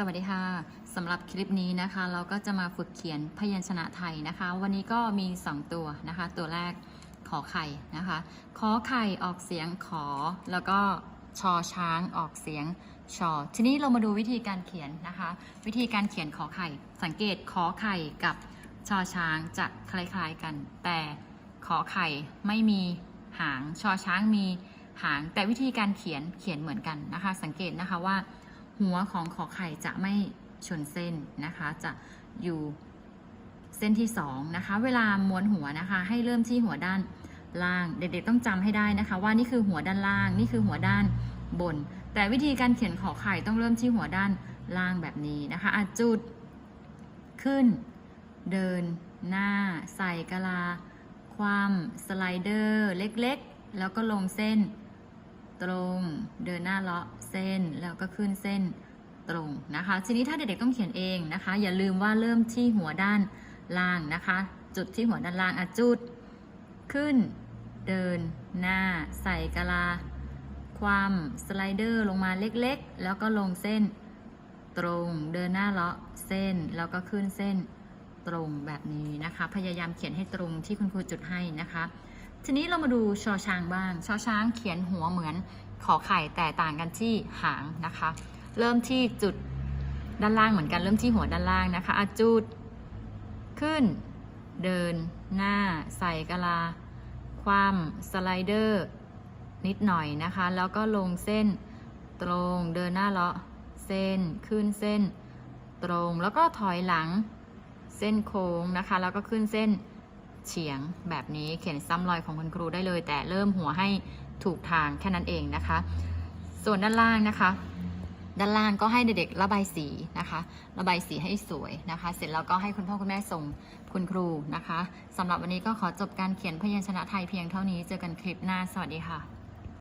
สวัสดีค่ะสำหรับคลิปนี้นะคะ เราก็จะมาฝึกเขียนพยัญชนะไทยนะคะ วันนี้ก็มี 2 ตัวนะคะ ตัวแรกขอไข่นะคะขอไข่ออกเสียงขอ แล้วก็ชอช้างออกเสียงชอ ทีนี้เรามาดูวิธีการเขียนนะคะ วิธีการเขียนขอไข่ สังเกตขอไข่กับชอช้างจะคล้ายๆกัน แต่ขอไข่ไม่มีหางชอช้างมีหาง แต่วิธีการเขียนเขียนเหมือนกันนะคะ สังเกตนะคะว่า หัวของขอไข่จะไม่ชนเส้นนะคะ จะอยู่เส้นที่2นะคะ เวลาม้วนหัวนะคะ ให้เริ่มที่หัวด้านล่าง เด็กๆต้องจำให้ได้นะคะ ว่านี่คือหัวด้านล่าง นี่คือหัวด้านบน แต่วิธีการเขียนขอไข่ต้องเริ่มที่หัวด้านล่างแบบนี้นะคะอจุด ขึ้น เดิน หน้า ใส่กะลา ความสไลเดอร์ เล็กๆ แล้วก็ลงเส้น ตรง เดินหน้าเลาะเส้นแล้วก็ขึ้นเส้นตรงนะคะ ทีนี้ถ้าเด็กๆต้องเขียนเองนะคะ อย่าลืมว่าเริ่มที่หัวด้านล่างนะคะ จุดที่หัวด้านล่างอะจุด ขึ้น เดินหน้า ใส่กะลา ความสไลเดอร์ลงมาเล็กๆ แล้วก็ลงเส้นตรง เดินหน้าเลาะเส้นแล้วก็ขึ้นเส้นตรงแบบนี้นะคะ พยายามเขียนให้ตรงที่คุณครูจุดให้นะคะ ทีนี้เรามาดูชอช้างบ้างชอช้างเขียนหัวเหมือนขอไข่แต่ต่างกันที่หางนะคะ เริ่มที่จุดด้านล่างเหมือนกันเริ่มที่หัวด้านล่างนะคะอะจุดขึ้น เดิน หน้า ใส่กะลา ความสไลเดอร์นิดหน่อยนะคะ แล้วก็ลงเส้นตรงเดินหน้าเลาะเส้นขึ้นเส้นตรงแล้วก็ถอยหลังเส้นโค้งนะคะ แล้วก็ขึ้นเส้น เฉียงแบบนี้เขียนซ้ำรอยของคุณครูได้เลย แต่เริ่มหัวให้ถูกทางแค่นั้นเองนะคะ ส่วนด้านล่างนะคะ ด้านล่างก็ให้เด็กๆระบายสีนะคะ ระบายสีให้สวยนะคะ เสร็จแล้วก็ให้คุณพ่อคุณแม่ส่งคุณครูนะคะสำหรับวันนี้ก็ขอจบการเขียนพยัญชนะไทยเพียงเท่านี้เจอกันคลิปหน้าสวัสดีค่ะ